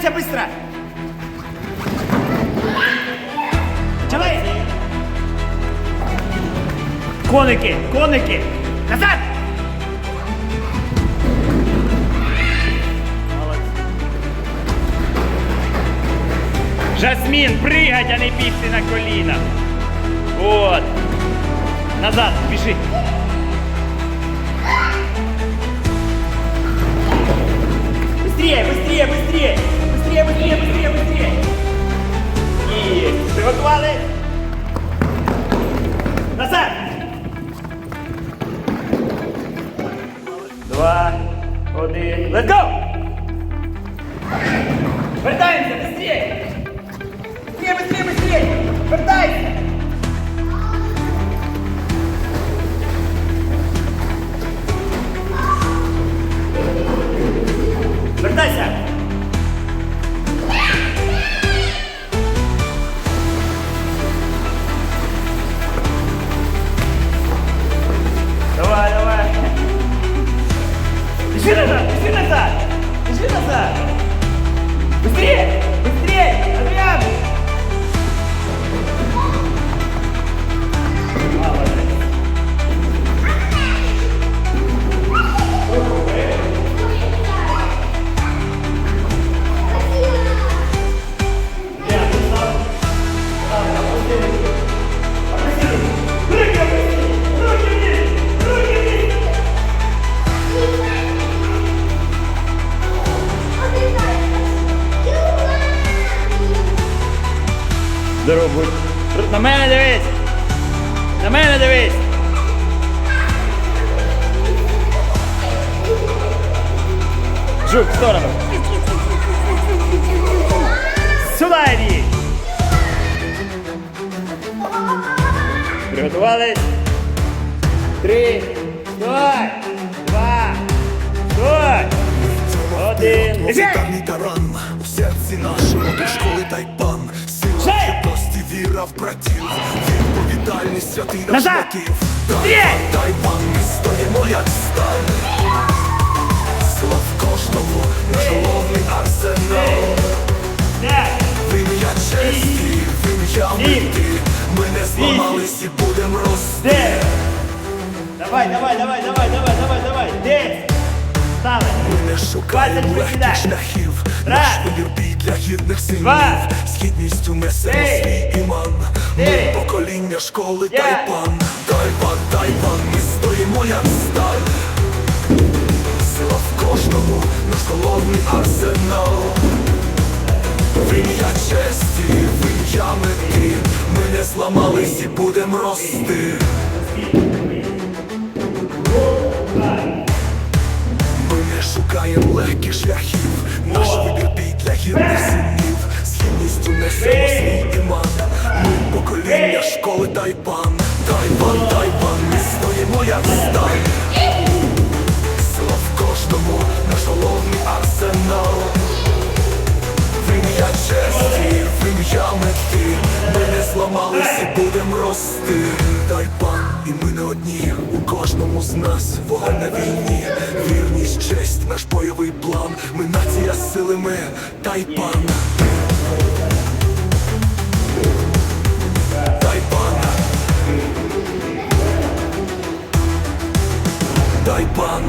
Вертаємося швидко! Чали! Коники! Коники! Назад! Жасмін, пригать, а не бігти на коліна. От. Назад, біжи. Быстрее, быстрее, быстрее! Быстрее, быстрее, быстрее, быстрее! Есть! Приготували! Назад! Два, один, let's go! Вертаємося, быстрее! Быстрее, быстрее, быстрее! Вертайся! Здорово. На мене дивись! На мене дивись! Жук, в сторону! Сюда иди! Приготувались? Три, стой! Два, стой! Один. Музикальний таран у серці нашому до школи єдності, віра в братів Відповідальність святий наш Назад! мотив Стрій! Тайпан, тайпан, ми стоїмо як сталь Сила в кожному, наш головний арсенал П'ять, В ім'я честі, в ім'я Сім. мети Ми не зламались і будем рости дев'ять. Давай, давай, давай, давай, давай, давай, давай. Десять. Стали. Не шукаємо легких шляхів. Наш вибір бій для гідних синів Два. З гідністю несемо свій іман. Ми покоління школи. Тайпан Тайпан, Тайпан, ми стоїмо як сталь. Сила в кожному, наш головний арсенал. В ім'я честі, в ім'я мети Ми не зламались і будем рости легких шляхів Наш вибір бій для гідних синів. З гідністю несемо свій іман. Ми покоління школи Тайпан, з нас вогонь на війні. Вірність, честь, наш бойовий план. Ми нація сили, ми Тайпан Тайпан Тайпан